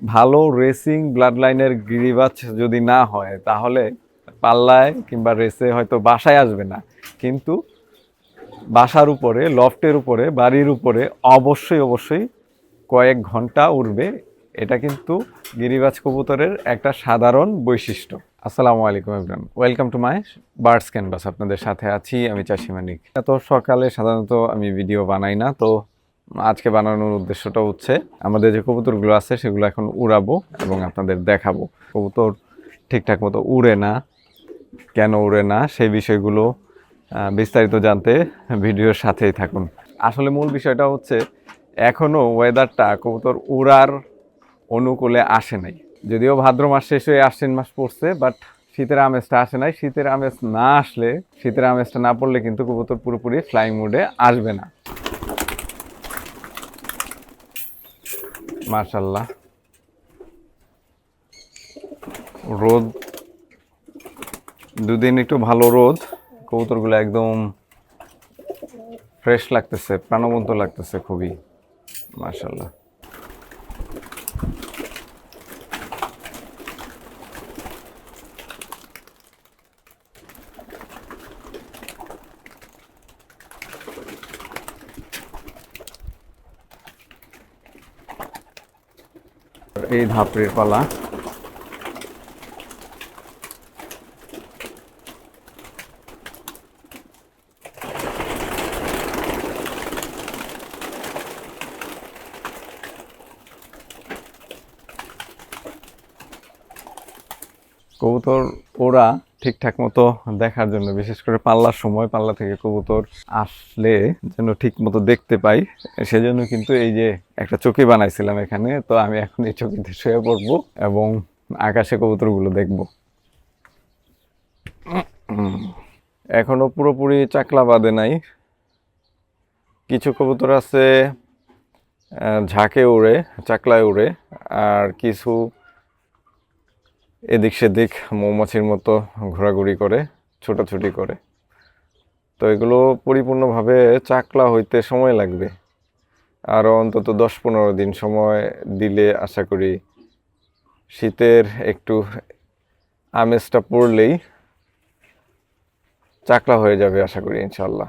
ভালো racing blood লাইনের গিরিবাজ যদি না হয়, তাহলে পাল্লায় কিংবা রেসে হয়তো বাসায় আসবে না। কিন্তু বাসার উপরে লফটের উপরে, বাড়ির উপরে অবশ্যই অবশ্যই কয়েক ঘণ্টা উড়বে। এটা কিন্তু গিরিবাজ কবুতরের একটা সাধারণ বৈশিষ্ট্য। আসসালামু আলাইকুম everyone welcome to my birds canvas আপনাদের সাথে আছি আমি চাষি মানিক এত সকালে সাধারণত আমি ভিডিও বানাই না, তো আজকে বানানোর উদ্দেশ্যটা হচ্ছে, আমাদের যে কবুতরগুলো আছে সেগুলো এখন উড়াবো এবং আপনাদের দেখাবো। কবুতর ঠিকঠাক মতো উড়ে না। কেন উড়ে না? সেই বিষয়গুলো বিস্তারিত জানতে ভিডিওর সাথেই থাকুন। আসলে মূল বিষয়টা হচ্ছে এখনও ওয়েদারটা কবুতর উড়ার অনুকূলে আসে নাই। যদিও ভাদ্র মাস শেষ হয়ে আশ্বিন মাস পড়ছে বাট শীতের আমেজটা আসে নাই। শীতের আমেজ না আসলে, শীতের আমেজটা না পড়লে কিন্তু কবুতর পুরোপুরি ফ্লাইং মোডে আসবে না। মার্শাল্লাহ রোদ দুদিন একটু ভালো রোদ কবুতরগুলো একদম ফ্রেশ লাগতেছে প্রাণবন্ত লাগতেছে খুবই মার্শাল্লাহ এই ধাপড়ির পালা। কবুতর ওরা ঠিকঠাক মতো দেখার জন্য বিশেষ করে পাল্লার সময় পাল্লা থেকে কবুতর আসলে যেন ঠিক মতো দেখতে পাই। সেজন্য কিন্তু এই যে একটা চকি বানাইছিলাম এখানে তো আমি এখন এই চকিতে শুয়ে পড়ব এবং আকাশে কবুতরগুলো দেখব। উম, এখনও পুরোপুরি চাকলা বাঁধে নাই। কিছু কবুতর আছে ঝাঁকে উড়ে চাকলায় উড়ে আর কিছু এদিক সেদিক মৌমাছির মতো ঘোরাঘুরি করে, ছোটাছুটি করে। তো এগুলো পরিপূর্ণভাবে চাকলা হইতে সময় লাগবে। আরও অন্তত দশ পনেরো দিন সময় দিলে আশা করি শীতের একটু আমেজটা পড়লেই চাকলা হয়ে যাবে আশা করি ইনশাল্লাহ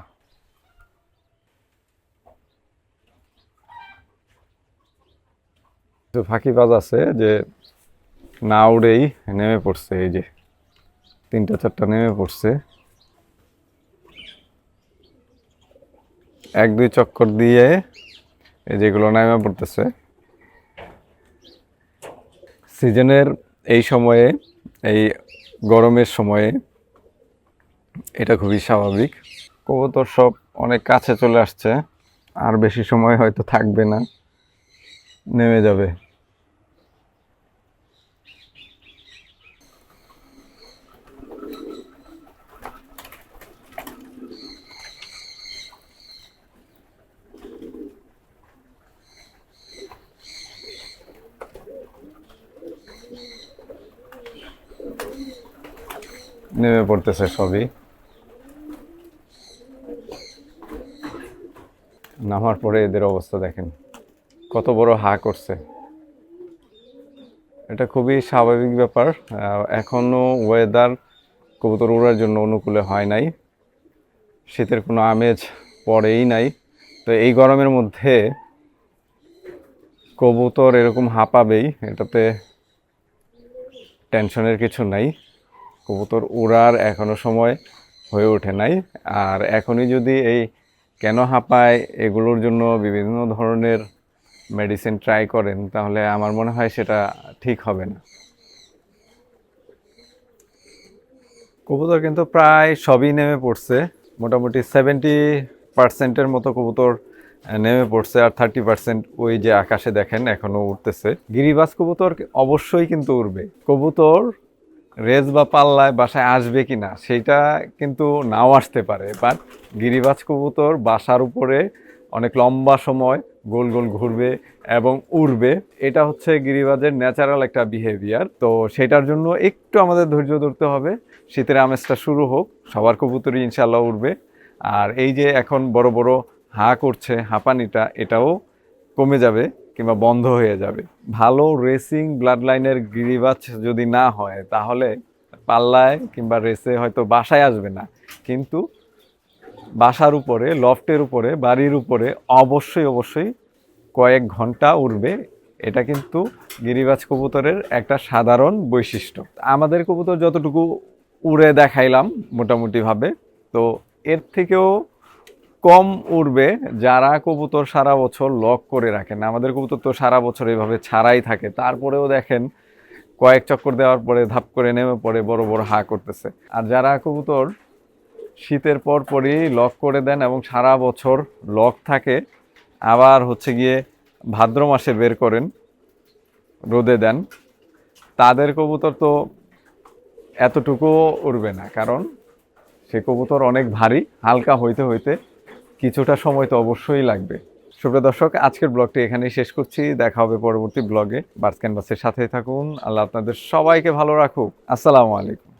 তো ফাঁকিবাজ আছে যে না উড়েই নেমে পড়ছে, এই যে। তিনটা, চারটা নেমে পড়ছে। এক, দুই চক্কর দিয়ে এই যেগুলো নেমে পড়তেছে। সিজনের এই সময়ে, এই গরমের সময়ে এটা খুবই স্বাভাবিক। কবুতর সব অনেক কাছে চলে আসছে, আর বেশি সময় হয়তো থাকবে না, নেমে যাবে। নেমে পড়তেছে সবই। নামার পরে এদের অবস্থা দেখেন। কত বড় হা করছে। এটা খুবই স্বাভাবিক ব্যাপার। এখনও ওয়েদার কবুতর উড়ার জন্য অনুকূলে হয় নাই। শীতের কোনো আমেজ পড়েই নাই। তো এই গরমের মধ্যে কবুতর এরকম হাঁপাবেই এটাতে টেনশনের কিছু নাই। কবুতর উড়ার এখনও সময় হয়ে ওঠে নাই। আর এখনই যদি এই কেন হাঁপায় এগুলোর জন্য বিভিন্ন ধরনের মেডিসিন ট্রাই করেন, তাহলে আমার মনে হয় সেটা ঠিক হবে না। কবুতর কিন্তু প্রায় সবই নেমে পড়ছে। মোটামুটি সেভেন্টি পার্সেন্টের মতো কবুতর নেমে পড়ছে আর থার্টি পার্সেন্ট ওই যে আকাশে দেখেন এখনও উঠতেছে গিরিবাজ কবুতর অবশ্যই কিন্তু উড়বে। কবুতর রেজ বা পাল্লায় বাসায় আসবে কি না সেইটা কিন্তু নাও আসতে পারে। বাট গিরিবাজ কবুতর বাসার উপরে অনেক লম্বা সময় গোল গোল ঘুরবে এবং উড়বে। এটা হচ্ছে গিরিবাজের ন্যাচারাল একটা বিহেভিয়ার তো সেটার জন্য একটু আমাদের ধৈর্য ধরতে হবে। শীতের আমেজটা শুরু হোক, সবার কবুতরই ইনশাল্লাহ উড়বে। আর এই যে এখন বড় বড় হা করছে হাঁপানিটা, এটাও কমে যাবে। কিংবা বন্ধ হয়ে যাবে। ভালো রেসিং ব্লাড লাইনের গিরিবাজ যদি না হয়, তাহলে পাল্লায় কিংবা রেসে হয়তো বাসায় আসবে না। কিন্তু বাসার উপরে লফটের উপরে, বাড়ির উপরে অবশ্যই অবশ্যই কয়েক ঘণ্টা উড়বে। এটা কিন্তু গিরিবাজ কবুতরের একটা সাধারণ বৈশিষ্ট্য। আমাদের কবুতর যতটুকু উড়ে দেখাইলাম মোটামুটিভাবে, তো এর থেকেও কম উড়বে যারা কবুতর সারা বছর লক করে রাখেন। আমাদের কবুতর তো সারা বছর এভাবে ছাড়াই থাকে। তারপরেও দেখেন, কয়েক চক্কর দেওয়ার পরে ধাপ করে নেমে পড়ে বড় বড় হা করতেছে। আর যারা কবুতর শীতের পর পরই লক করে দেন এবং সারা বছর লক থাকে, আবার হচ্ছে গিয়ে ভাদ্র মাসে বের করেন, রোদে দেন, তাদের কবুতর তো এতটুকুও উড়বে না। কারণ সে কবুতর অনেক ভারী, হালকা হইতে হইতে কিছুটা সময় তো অবশ্যই লাগবে। সুপ্রিয় দর্শক, আজকের ব্লগটি এখানেই শেষ করছি। দেখা হবে পরবর্তী ব্লগে। বার্স ক্যানভাসের সাথেই থাকুন। আল্লাহ আপনাদের সবাইকে ভালো রাখুক। আসসালামু আলাইকুম।